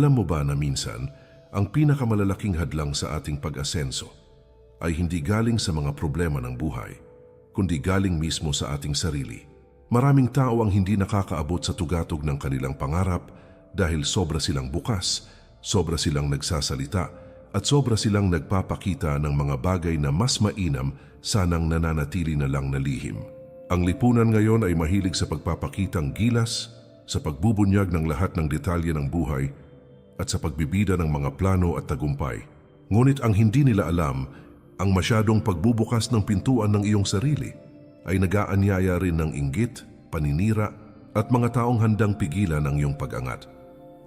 Alam mo ba na minsan, ang pinakamalalaking hadlang sa ating pag-asenso ay hindi galing sa mga problema ng buhay, kundi galing mismo sa ating sarili. Maraming tao ang hindi nakakaabot sa tugatog ng kanilang pangarap dahil sobra silang bukas, sobra silang nagsasalita, at sobra silang nagpapakita ng mga bagay na mas mainam sanang nananatili na lang na lihim. Ang lipunan ngayon ay mahilig sa pagpapakitang gilas, sa pagbubunyag ng lahat ng detalye ng buhay, at sa pagbibida ng mga plano at tagumpay. Ngunit ang hindi nila alam, ang masyadong pagbubukas ng pintuan ng iyong sarili ay nagaanyaya rin ng inggit, paninira, at mga taong handang pigilan ang iyong pag-angat.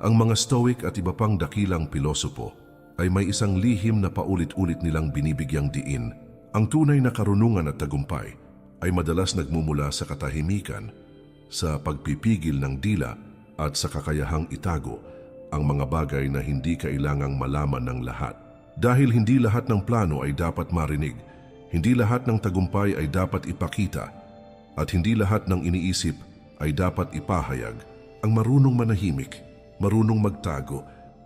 Ang mga stoic at iba pang dakilang pilosopo ay may isang lihim na paulit-ulit nilang binibigyang diin. Ang tunay na karunungan at tagumpay ay madalas nagmumula sa katahimikan, sa pagpipigil ng dila at sa kakayahang itago ang mga bagay na hindi kailangang malaman ng lahat. Dahil hindi lahat ng plano ay dapat marinig, hindi lahat ng tagumpay ay dapat ipakita, at hindi lahat ng iniisip ay dapat ipahayag, ang marunong manahimik, marunong magtago,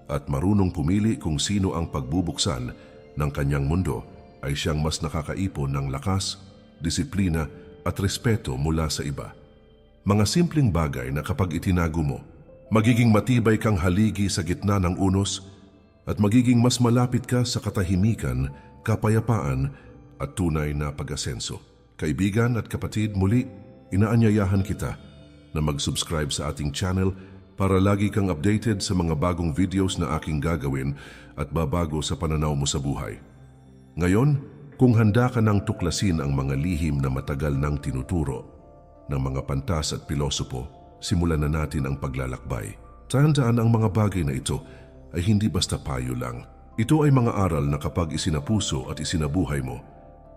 at marunong pumili kung sino ang pagbubuksan ng kanyang mundo ay siyang mas nakakaipon ng lakas, disiplina at respeto mula sa iba. Mga simpleng bagay na kapag itinago mo, magiging matibay kang haligi sa gitna ng unos at magiging mas malapit ka sa katahimikan, kapayapaan at tunay na pag-asenso. Kaibigan at kapatid, muli, inaanyayahan kita na mag-subscribe sa ating channel para lagi kang updated sa mga bagong videos na aking gagawin at babago sa pananaw mo sa buhay. Ngayon, kung handa ka nang tuklasin ang mga lihim na matagal nang tinuturo ng mga pantas at pilosopo, simulan na natin ang paglalakbay. Tandaan ang mga bagay na ito ay hindi basta payo lang. Ito ay mga aral na kapag isinapuso at isinabuhay mo,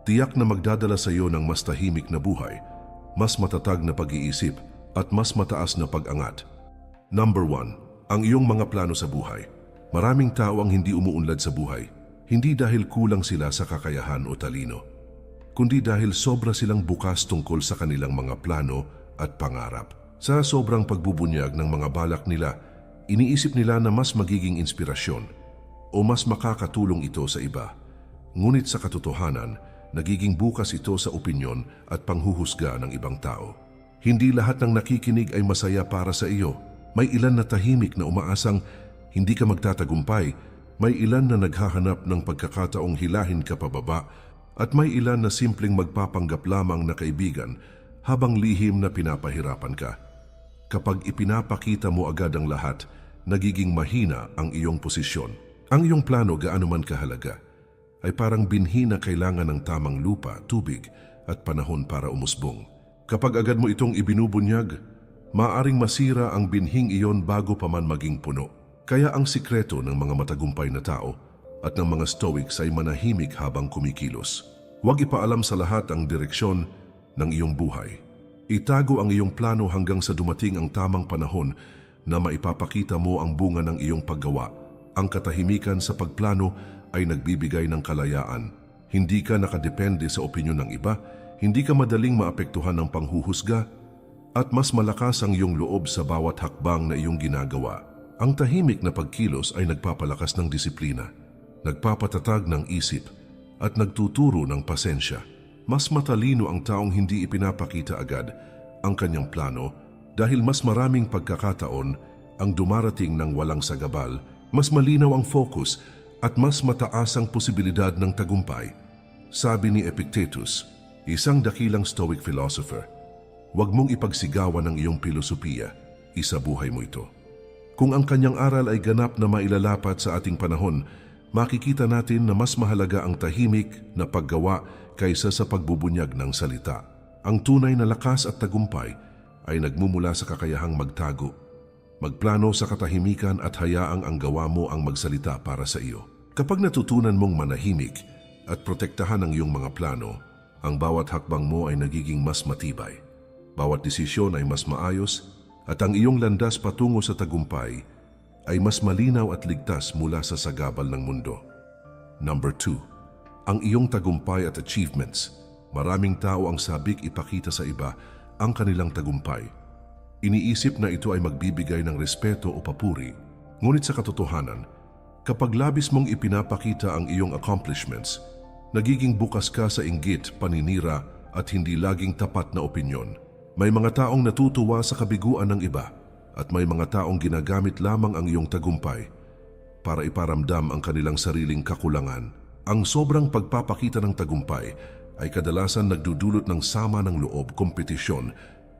tiyak na magdadala sa iyo ng mas tahimik na buhay, mas matatag na pag-iisip at mas mataas na pag-angat. Number 1. Ang iyong mga plano sa buhay. Maraming tao ang hindi umuunlad sa buhay, hindi dahil kulang sila sa kakayahan o talino, kundi dahil sobra silang bukas tungkol sa kanilang mga plano at pangarap. Sa sobrang pagbubunyag ng mga balak nila, iniisip nila na mas magiging inspirasyon o mas makakatulong ito sa iba. Ngunit sa katotohanan, nagiging bukas ito sa opinyon at panghuhusga ng ibang tao. Hindi lahat ng nakikinig ay masaya para sa iyo. May ilan na tahimik na umaasang hindi ka magtatagumpay, may ilan na naghahanap ng pagkakataong hilahin ka pababa, at may ilan na simpleng magpapanggap lamang na kaibigan habang lihim na pinapahirapan ka. Kapag ipinapakita mo agad ang lahat, nagiging mahina ang iyong posisyon. Ang iyong plano gaano man kahalaga ay parang binhi na kailangan ng tamang lupa, tubig at panahon para umusbong. Kapag agad mo itong ibinubunyag, maaring masira ang binhing iyon bago pa man maging puno. Kaya ang sikreto ng mga matagumpay na tao at ng mga stoics ay manahimik habang kumikilos. Huwag ipaalam sa lahat ang direksyon ng iyong buhay. Itago ang iyong plano hanggang sa dumating ang tamang panahon na maipapakita mo ang bunga ng iyong paggawa ang katahimikan sa pagplano ay nagbibigay ng kalayaan. Hindi ka nakadepende sa opinyon ng iba, hindi ka madaling maapektuhan ng panghuhusga, at mas malakas ang iyong loob sa bawat hakbang na iyong ginagawa. Ang tahimik na pagkilos ay nagpapalakas ng disiplina, nagpapatatag ng isip, at nagtuturo ng pasensya. Mas matalino ang taong hindi ipinapakita agad ang kanyang plano dahil mas maraming pagkakataon ang dumarating ng walang sagabal mas malinaw ang focus at mas mataas ang posibilidad ng tagumpay. Sabi ni Epictetus, isang dakilang Stoic philosopher, huwag mong ipagsigawan ang iyong filosofiya, isabuhay mo ito. Kung ang kanyang aral ay ganap na mailalapat sa ating panahon, makikita natin na mas mahalaga ang tahimik na paggawa kaysa sa pagbubunyag ng salita. Ang tunay na lakas at tagumpay ay nagmumula sa kakayahang magtago Magplano sa katahimikan at hayaang ang gawa mo ang magsalita para sa iyo. Kapag natutunan mong manahimik at protektahan ang iyong mga plano, ang bawat hakbang mo ay nagiging mas matibay. Bawat desisyon ay mas maayos at ang iyong landas patungo sa tagumpay ay mas malinaw at ligtas mula sa sagabal ng mundo. Number 2. Ang iyong tagumpay at achievements. Maraming tao ang sabik ipakita sa iba ang kanilang tagumpay Iniisip na ito ay magbibigay ng respeto o papuri, Ngunit sa katotohanan, kapag labis mong ipinapakita ang iyong accomplishments, nagiging bukas ka sa inggit, paninira at hindi laging tapat na opinyon. May mga taong natutuwa sa kabiguan ng iba at may mga taong ginagamit lamang ang iyong tagumpay para iparamdam ang kanilang sariling kakulangan. Ang sobrang pagpapakita ng tagumpay ay kadalasan nagdudulot ng sama ng loob, kompetisyon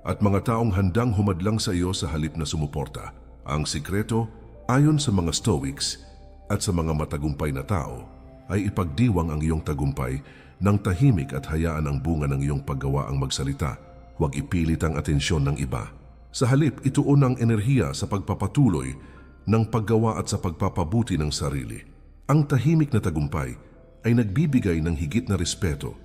at mga taong handang humadlang sa iyo sa halip na sumuporta. Ang sikreto, ayon sa mga Stoics at sa mga matagumpay na tao, ay ipagdiwang ang iyong tagumpay ng tahimik at hayaan ang bunga ng iyong paggawa ang magsalita. Huwag ipilit ang atensyon ng iba. Sa halip, ituon ang enerhiya sa pagpapatuloy ng paggawa at sa pagpapabuti ng sarili. Ang tahimik na tagumpay ay nagbibigay ng higit na respeto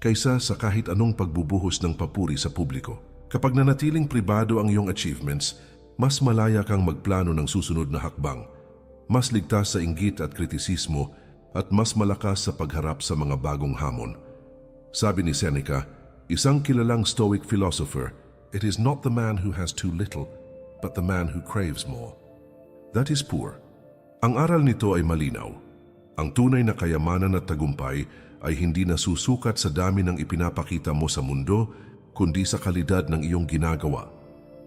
kaysa sa kahit anong pagbubuhos ng papuri sa publiko. Kapag nanatiling pribado ang iyong achievements, mas malaya kang magplano ng susunod na hakbang, mas ligtas sa inggit at kritisismo at mas malakas sa pagharap sa mga bagong hamon. Sabi ni Seneca, isang kilalang Stoic philosopher, it is not the man who has too little, but the man who craves more. That is poor. Ang aral nito ay malinaw. Ang tunay na kayamanan at tagumpay ay hindi nasusukat sa dami ng ipinapakita mo sa mundo, kundi sa kalidad ng iyong ginagawa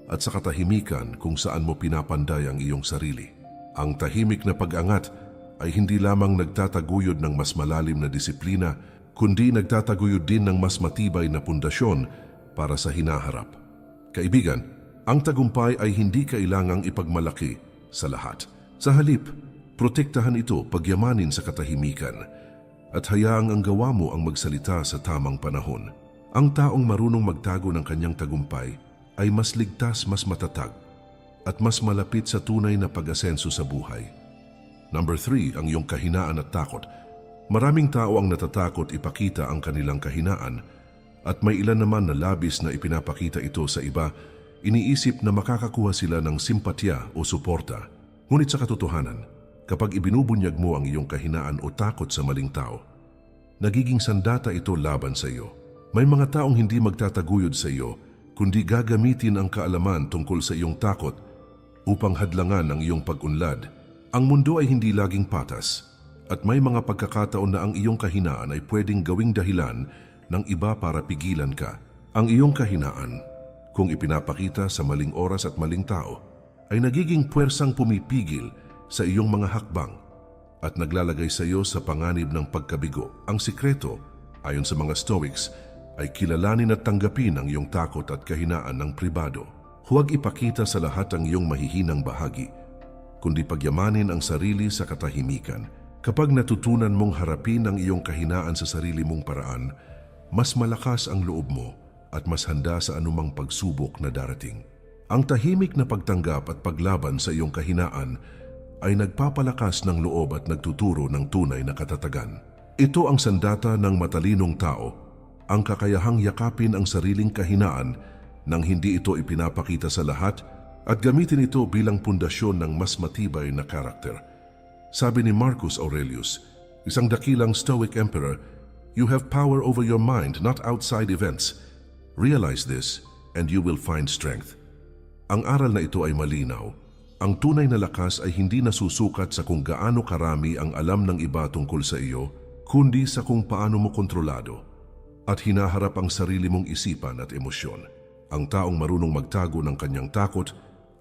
at sa katahimikan kung saan mo pinapanday ang iyong sarili. Ang tahimik na pag-angat ay hindi lamang nagtataguyod ng mas malalim na disiplina, kundi nagtataguyod din ng mas matibay na pundasyon para sa hinaharap. Kaibigan, ang tagumpay ay hindi kailangang ipagmalaki sa lahat. Sa halip, protektahan ito pagyamanin sa katahimikan at hayaang ang gawa mo ang magsalita sa tamang panahon. Ang taong marunong magtago ng kanyang tagumpay ay mas ligtas, mas matatag at mas malapit sa tunay na pag-asenso sa buhay. Number three, ang iyong kahinaan at takot. Maraming tao ang natatakot ipakita ang kanilang kahinaan at may ilan naman na labis na ipinapakita ito sa iba, iniisip na makakakuha sila ng simpatya o suporta. Ngunit sa katotohanan, kapag ibinubunyag mo ang iyong kahinaan o takot sa maling tao, nagiging sandata ito laban sa iyo. May mga taong hindi magtataguyod sa iyo, kundi gagamitin ang kaalaman tungkol sa iyong takot upang hadlangan ang iyong pag-unlad. Ang mundo ay hindi laging patas at may mga pagkakataon na ang iyong kahinaan ay pwedeng gawing dahilan ng iba para pigilan ka. Ang iyong kahinaan, kung ipinapakita sa maling oras at maling tao, ay nagiging puwersang pumipigil sa iyong mga hakbang at naglalagay sa iyo sa panganib ng pagkabigo. Ang sikreto, ayon sa mga Stoics, ay kilalanin at tanggapin ang iyong takot at kahinaan ng pribado. Huwag ipakita sa lahat ang iyong mahihinang bahagi, kundi pagyamanin ang sarili sa katahimikan. Kapag natutunan mong harapin ang iyong kahinaan sa sarili mong paraan, mas malakas ang loob mo at mas handa sa anumang pagsubok na darating. Ang tahimik na pagtanggap at paglaban sa iyong kahinaan ay nagpapalakas ng loob at nagtuturo ng tunay na katatagan. Ito ang sandata ng matalinong tao, ang kakayahang yakapin ang sariling kahinaan nang hindi ito ipinapakita sa lahat at gamitin ito bilang pundasyon ng mas matibay na karakter. Sabi ni Marcus Aurelius, isang dakilang Stoic emperor, You have power over your mind, not outside events. Realize this, and you will find strength. Ang aral na ito ay malinaw. Ang tunay na lakas ay hindi nasusukat sa kung gaano karami ang alam ng iba tungkol sa iyo, kundi sa kung paano mo kontrolado at hinaharap ang sarili mong isipan at emosyon. Ang taong marunong magtago ng kanyang takot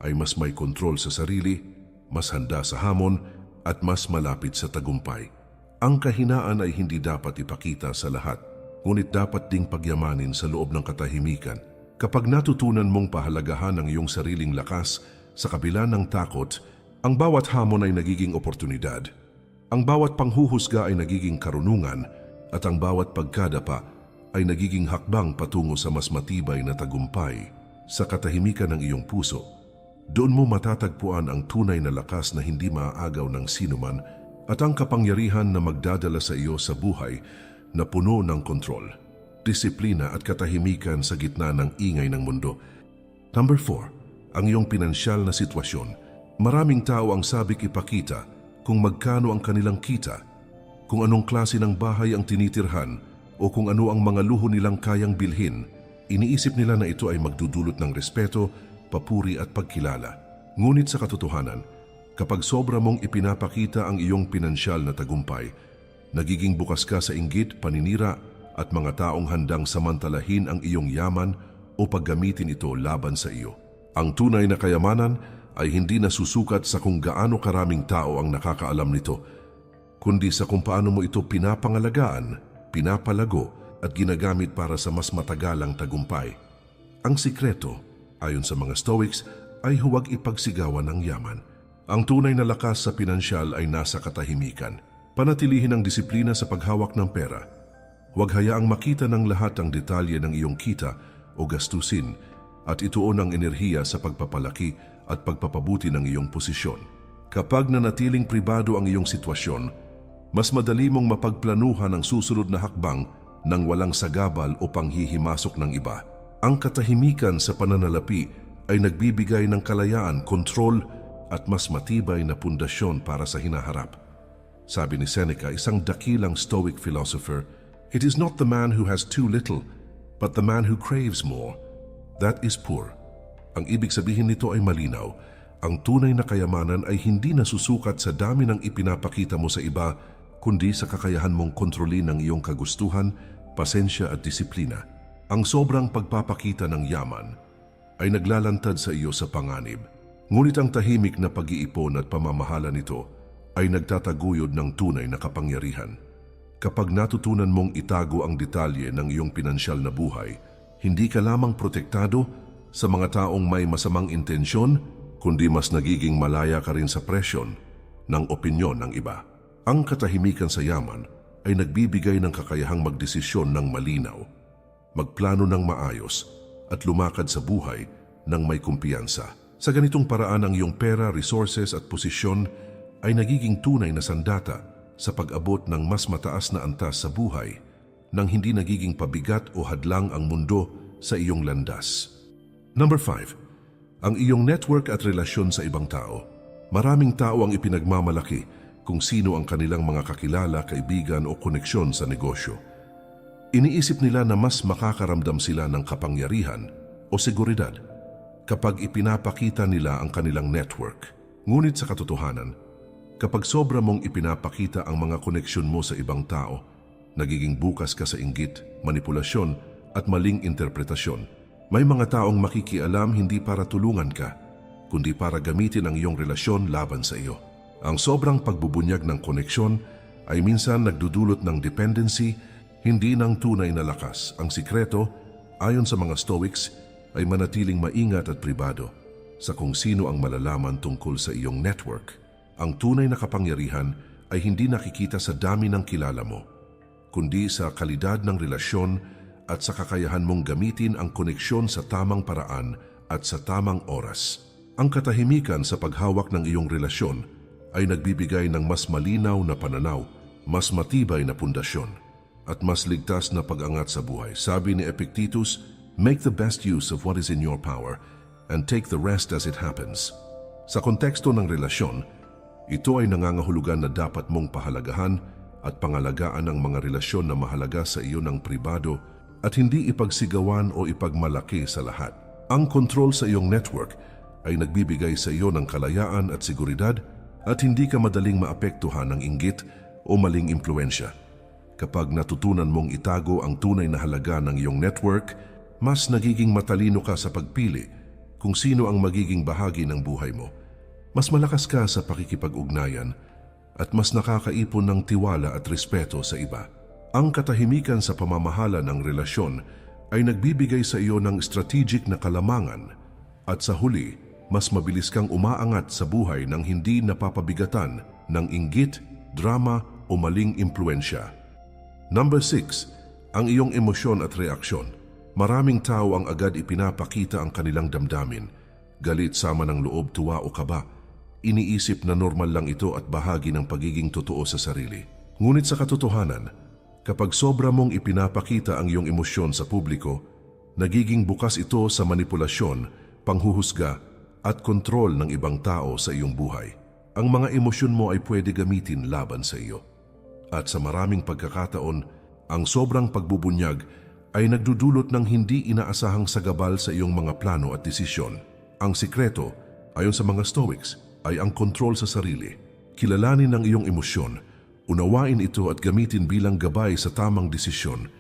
ay mas may kontrol sa sarili, mas handa sa hamon, at mas malapit sa tagumpay. Ang kahinaan ay hindi dapat ipakita sa lahat, ngunit dapat ding pagyamanin sa loob ng katahimikan. Kapag natutunan mong pahalagahan ang iyong sariling lakas sa kabila ng takot, ang bawat hamon ay nagiging oportunidad. Ang bawat panghuhusga ay nagiging karunungan at ang bawat pagkadapa ay nagiging hakbang patungo sa mas matibay na tagumpay sa katahimikan ng iyong puso. Doon mo matatagpuan ang tunay na lakas na hindi maaagaw ng sinuman at ang kapangyarihan na magdadala sa iyo sa buhay na puno ng kontrol, disiplina at katahimikan sa gitna ng ingay ng mundo. Number 4. Ang iyong pinansyal na sitwasyon. Maraming tao ang sabik ipakita kung magkano ang kanilang kita, kung anong klase ng bahay ang tinitirhan o kung ano ang mga luho nilang kayang bilhin. Iniisip nila na ito ay magdudulot ng respeto, papuri at pagkilala. Ngunit sa katotohanan, Kapag sobra mong ipinapakita ang iyong pinansyal na tagumpay, nagiging bukas ka sa inggit, paninira at mga taong handang samantalahin ang iyong yaman o paggamitin ito laban sa iyo. Ang tunay na kayamanan ay hindi nasusukat sa kung gaano karaming tao ang nakakaalam nito, kundi sa kung paano mo ito pinapangalagaan, pinapalago at ginagamit para sa mas matagalang tagumpay. Ang sikreto, ayon sa mga Stoics, ay huwag ipagsigawan ng yaman. Ang tunay na lakas sa pinansyal ay nasa katahimikan. Panatilihin ang disiplina sa paghawak ng pera. Huwag hayaang makita ng lahat ang detalye ng iyong kita o gastusin at ituon ang enerhiya sa pagpapalaki at pagpapabuti ng iyong posisyon. Kapag nanatiling pribado ang iyong sitwasyon, mas madali mong mapagplanuhan ang susunod na hakbang nang walang sagabal o panghihimasok ng iba. Ang katahimikan sa pananalapi ay nagbibigay ng kalayaan, kontrol at mas matibay na pundasyon para sa hinaharap. Sabi ni Seneca, isang dakilang Stoic philosopher, It is not the man who has too little, but the man who craves more. That is poor. Ang ibig sabihin nito ay malinaw. Ang tunay na kayamanan ay hindi nasusukat sa dami ng ipinapakita mo sa iba, kundi sa kakayahan mong kontrolin ang iyong kagustuhan, pasensya at disiplina. Ang sobrang pagpapakita ng yaman ay naglalantad sa iyo sa panganib. Ngunit ang tahimik na pag-iipon at pamamahala nito ay nagtataguyod ng tunay na kapangyarihan. Kapag natutunan mong itago ang detalye ng iyong pinansyal na buhay, hindi ka lamang protektado sa mga taong may masamang intensyon, kundi mas nagiging malaya ka rin sa presyon ng opinyon ng iba. Ang katahimikan sa yaman ay nagbibigay ng kakayahang magdesisyon ng malinaw, magplano ng maayos at lumakad sa buhay ng may kumpiyansa. Sa ganitong paraan ang iyong pera, resources at posisyon ay nagiging tunay na sandata sa pag-abot ng mas mataas na antas sa buhay nang hindi nagiging pabigat o hadlang ang mundo sa iyong landas. Number 5. Ang iyong network at relasyon sa ibang tao. Maraming tao ang ipinagmamalaki kung sino ang kanilang mga kakilala, kaibigan o koneksyon sa negosyo. Iniisip nila na mas makakaramdam sila ng kapangyarihan o seguridad kapag ipinapakita nila ang kanilang network. Ngunit sa katotohanan, kapag sobra mong ipinapakita ang mga koneksyon mo sa ibang tao, nagiging bukas ka sa inggit, manipulasyon at maling interpretasyon. May mga taong makikialam hindi para tulungan ka, kundi para gamitin ang iyong relasyon laban sa iyo. Ang sobrang pagbubunyag ng koneksyon ay minsan nagdudulot ng dependency, hindi ng tunay na lakas. Ang sikreto, ayon sa mga Stoics, ay manatiling maingat at pribado sa kung sino ang malalaman tungkol sa iyong network. Ang tunay na kapangyarihan ay hindi nakikita sa dami ng kilala mo, kundi sa kalidad ng relasyon at sa kakayahan mong gamitin ang koneksyon sa tamang paraan at sa tamang oras. Ang katahimikan sa paghawak ng iyong relasyon ay nagbibigay ng mas malinaw na pananaw, mas matibay na pundasyon, at mas ligtas na pag-angat sa buhay. Sabi ni Epictetus, Make the best use of what is in your power and take the rest as it happens. Sa konteksto ng relasyon, ito ay nangangahulugan na dapat mong pahalagahan at pangalagaan ang mga relasyon na mahalaga sa iyo ng pribado at hindi ipagsigawan o ipagmalaki sa lahat. Ang kontrol sa iyong network ay nagbibigay sa iyo ng kalayaan at seguridad at hindi ka madaling maapektuhan ng inggit o maling impluensya. Kapag natutunan mong itago ang tunay na halaga ng iyong network, mas nagiging matalino ka sa pagpili kung sino ang magiging bahagi ng buhay mo. Mas malakas ka sa pakikipag-ugnayan at mas nakakaipon ng tiwala at respeto sa iba. Ang katahimikan sa pamamahala ng relasyon ay nagbibigay sa iyo ng strategic na kalamangan at sa huli, mas mabilis kang umaangat sa buhay nang hindi napapabigatan ng inggit, drama o maling impluensya. Number 6. Ang iyong emosyon at reaksyon. Maraming tao ang agad ipinapakita ang kanilang damdamin. Galit sama ng loob, tuwa o kaba. Iniisip na normal lang ito at bahagi ng pagiging totoo sa sarili. Ngunit sa katotohanan, kapag sobra mong ipinapakita ang iyong emosyon sa publiko, nagiging bukas ito sa manipulasyon, panghuhusga at kontrol ng ibang tao sa iyong buhay. Ang mga emosyon mo ay pwede gamitin laban sa iyo. At sa maraming pagkakataon, ang sobrang pagbubunyag ay nagdudulot ng hindi inaasahang sagabal sa iyong mga plano at desisyon. Ang sikreto, ayon sa mga Stoics, ay ang kontrol sa sarili. Kilalanin ang iyong emosyon, unawain ito at gamitin bilang gabay sa tamang desisyon.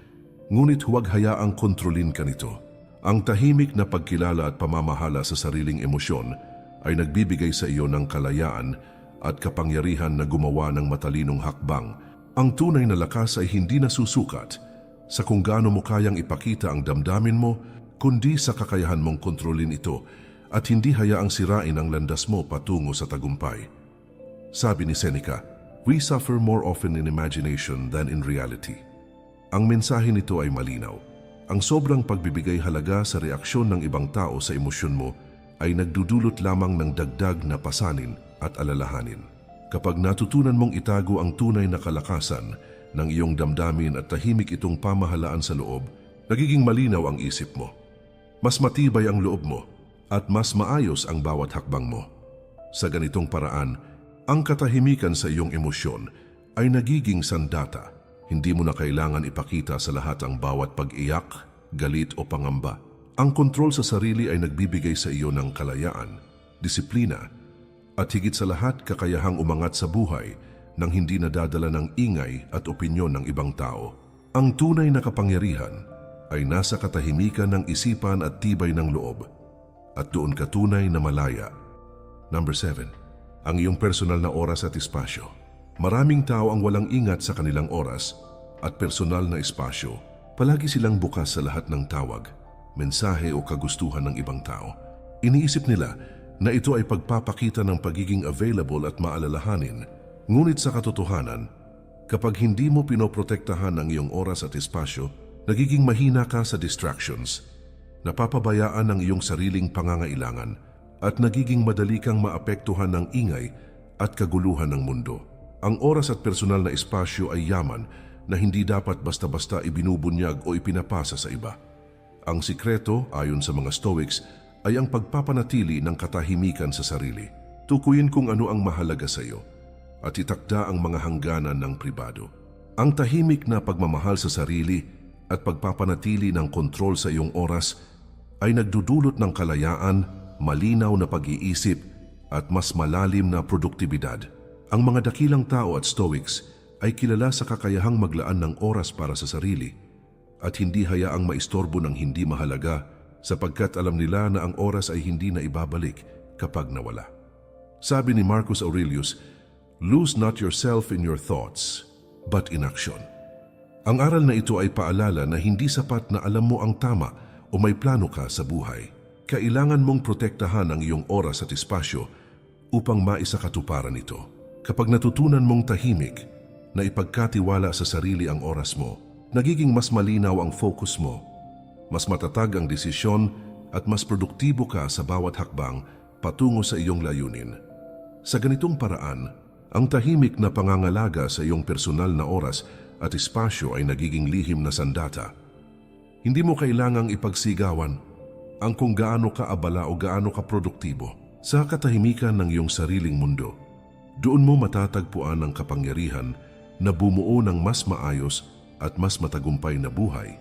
Ngunit huwag hayaang kontrolin ka nito. Ang tahimik na pagkilala at pamamahala sa sariling emosyon ay nagbibigay sa iyo ng kalayaan at kapangyarihan na gumawa ng matalinong hakbang. Ang tunay na lakas ay hindi nasusukat sa kung gaano mo kayang ipakita ang damdamin mo, kundi sa kakayahan mong kontrolin ito at hindi hayaang sirain ang landas mo patungo sa tagumpay. Sabi ni Seneca, we suffer more often in imagination than in reality. Ang mensahe nito ay malinaw. Ang sobrang pagbibigay halaga sa reaksyon ng ibang tao sa emosyon mo ay nagdudulot lamang ng dagdag na pasanin at alalahanin. Kapag natutunan mong itago ang tunay na kalakasan ng iyong damdamin at tahimik itong pamahalaan sa loob, nagiging malinaw ang isip mo. Mas matibay ang loob mo at mas maayos ang bawat hakbang mo. Sa ganitong paraan, ang katahimikan sa iyong emosyon ay nagiging sandata. Hindi mo na kailangan ipakita sa lahat ang bawat pag-iyak, galit o pangamba. Ang kontrol sa sarili ay nagbibigay sa iyo ng kalayaan, disiplina, at higit sa lahat kakayahang umangat sa buhay nang hindi nadadala ng ingay at opinyon ng ibang tao. Ang tunay na kapangyarihan ay nasa katahimikan ng isipan at tibay ng loob at doon ka tunay na malaya. Number 7. Ang iyong personal na oras at espasyo. Maraming tao ang walang ingat sa kanilang oras at personal na espasyo. Palagi silang bukas sa lahat ng tawag, mensahe o kagustuhan ng ibang tao. Iniisip nila na ito ay pagpapakita ng pagiging available at maalalahanin. Ngunit sa katotohanan, kapag hindi mo pinoprotektahan ang iyong oras at espasyo, nagiging mahina ka sa distractions, napapabayaan ang iyong sariling pangangailangan, at nagiging madali kang maapektuhan ng ingay at kaguluhan ng mundo. Ang oras at personal na espasyo ay yaman na hindi dapat basta-basta ibinubunyag o ipinapasa sa iba. Ang sikreto, ayon sa mga Stoics, ay ang pagpapanatili ng katahimikan sa sarili. Tukuyin kung ano ang mahalaga sa iyo at itakda ang mga hangganan ng pribado. Ang tahimik na pagmamahal sa sarili at pagpapanatili ng kontrol sa iyong oras ay nagdudulot ng kalayaan, malinaw na pag-iisip at mas malalim na produktibidad. Ang mga dakilang tao at stoics ay kilala sa kakayahang maglaan ng oras para sa sarili at hindi hayaang maistorbo ng hindi mahalaga sapagkat alam nila na ang oras ay hindi na ibabalik kapag nawala. Sabi ni Marcus Aurelius, Lose not yourself in your thoughts, but in action. Ang aral na ito ay paalala na hindi sapat na alam mo ang tama o may plano ka sa buhay. Kailangan mong protektahan ang iyong oras at espasyo upang maisakatuparan ito. Kapag natutunan mong tahimik na ipagkatiwala sa sarili ang oras mo, nagiging mas malinaw ang focus mo, mas matatag ang desisyon at mas produktibo ka sa bawat hakbang patungo sa iyong layunin. Sa ganitong paraan, ang tahimik na pangangalaga sa iyong personal na oras at espasyo ay nagiging lihim na sandata. Hindi mo kailangang ipagsigawan ang kung gaano ka abala o gaano ka produktibo sa katahimikan ng iyong sariling mundo. Doon mo matatagpuan ang kapangyarihan na bumuo ng mas maayos at mas matagumpay na buhay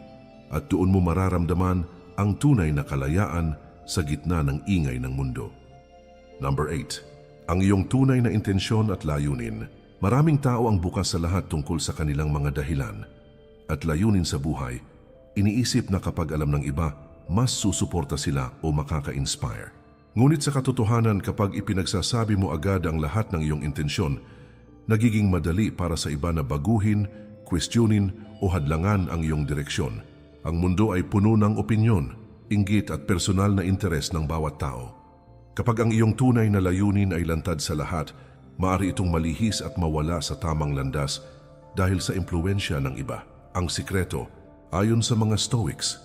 at doon mo mararamdaman ang tunay na kalayaan sa gitna ng ingay ng mundo. Number 8. Ang iyong tunay na intensyon at layunin. Maraming tao ang bukas sa lahat tungkol sa kanilang mga dahilan at layunin sa buhay. Iniisip na kapag alam ng iba, mas susuporta sila o makaka-inspire. Ngunit sa katotohanan kapag ipinagsasabi mo agad ang lahat ng iyong intensyon, nagiging madali para sa iba na baguhin, kwestiyonin o hadlangan ang iyong direksyon. Ang mundo ay puno ng opinyon, inggit at personal na interes ng bawat tao. Kapag ang iyong tunay na layunin ay lantad sa lahat, maari itong malihis at mawala sa tamang landas dahil sa impluensya ng iba. Ang sikreto, ayon sa mga Stoics,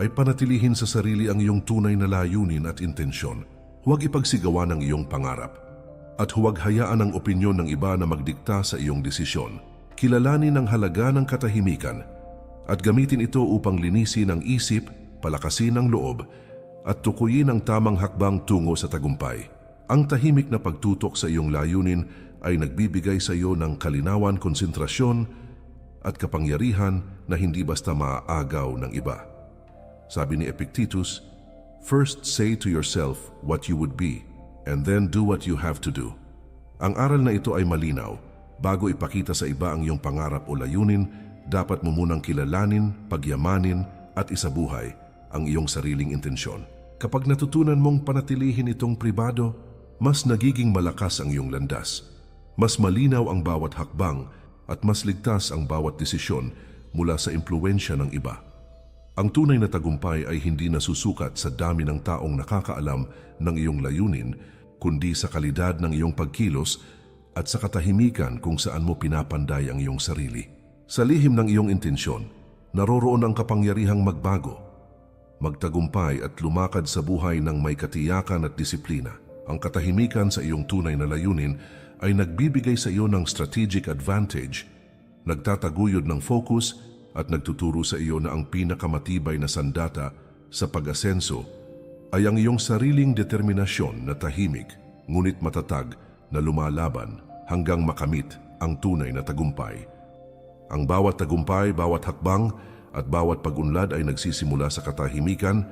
ay panatilihin sa sarili ang iyong tunay na layunin at intensyon. Huwag ipagsigawa ng iyong pangarap at huwag hayaan ang opinyon ng iba na magdikta sa iyong desisyon. Kilalanin ang halaga ng katahimikan at gamitin ito upang linisin ang isip, palakasin ang loob at tukuyin ang tamang hakbang tungo sa tagumpay. Ang tahimik na pagtutok sa iyong layunin ay nagbibigay sa iyo ng kalinawan, konsentrasyon at kapangyarihan na hindi basta maaagaw ng iba. Sabi ni Epictetus, First say to yourself what you would be, and then do what you have to do. Ang aral na ito ay malinaw. Bago ipakita sa iba ang iyong pangarap o layunin, dapat mo munang kilalanin, pagyamanin at isabuhay ang iyong sariling intensyon. Kapag natutunan mong panatilihin itong pribado, mas nagiging malakas ang iyong landas. Mas malinaw ang bawat hakbang at mas ligtas ang bawat desisyon mula sa impluensya ng iba. Ang tunay na tagumpay ay hindi nasusukat sa dami ng taong nakakaalam ng iyong layunin, kundi sa kalidad ng iyong pagkilos at sa katahimikan kung saan mo pinapanday ang iyong sarili. Sa lihim ng iyong intensyon, naroroon ang kapangyarihang magbago, magtagumpay at lumakad sa buhay ng may katiyakan at disiplina. Ang katahimikan sa iyong tunay na layunin ay nagbibigay sa iyo ng strategic advantage, nagtataguyod ng focus at nagtuturo sa iyo na ang pinakamatibay na sandata sa pag-asenso ay ang iyong sariling determinasyon na tahimik ngunit matatag na lumalaban hanggang makamit ang tunay na tagumpay. Ang bawat tagumpay, bawat hakbang at bawat pag-unlad ay nagsisimula sa katahimikan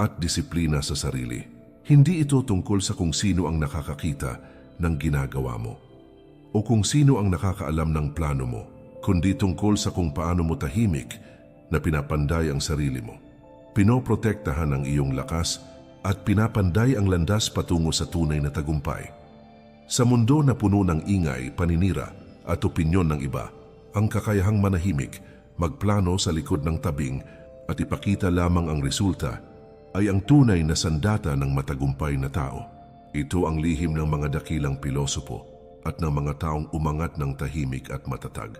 at disiplina sa sarili. Hindi ito tungkol sa kung sino ang nakakakita ng ginagawa mo o kung sino ang nakakaalam ng plano mo, kundi tungkol sa kung paano mo tahimik na pinapanday ang sarili mo. Pinoprotektahan ang iyong lakas at pinapanday ang landas patungo sa tunay na tagumpay. Sa mundo na puno ng ingay, paninira at opinyon ng iba, ang kakayahang manahimik, magplano sa likod ng tabing at ipakita lamang ang resulta ay ang tunay na sandata ng matagumpay na tao. Ito ang lihim ng mga dakilang pilosopo at ng mga taong umangat ng tahimik at matatag.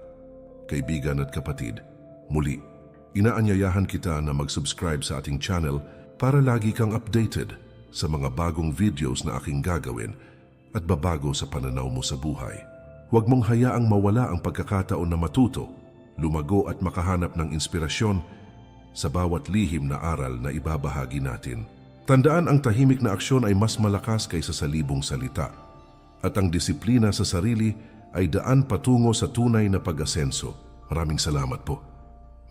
Kaibigan at kapatid, muli, inaanyayahan kita na mag-subscribe sa ating channel para lagi kang updated sa mga bagong videos na aking gagawin at babago sa pananaw mo sa buhay. Huwag mong hayaang mawala ang pagkakataon na matuto, lumago at makahanap ng inspirasyon sa bawat lihim na aral na ibabahagi natin. Tandaan ang tahimik na aksyon ay mas malakas kaysa sa libong salita at ang disiplina sa sarili ay daan patungo sa tunay na pag-asenso. Maraming salamat po.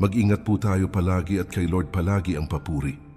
Mag-ingat po tayo palagi at kay Lord palagi ang papuri.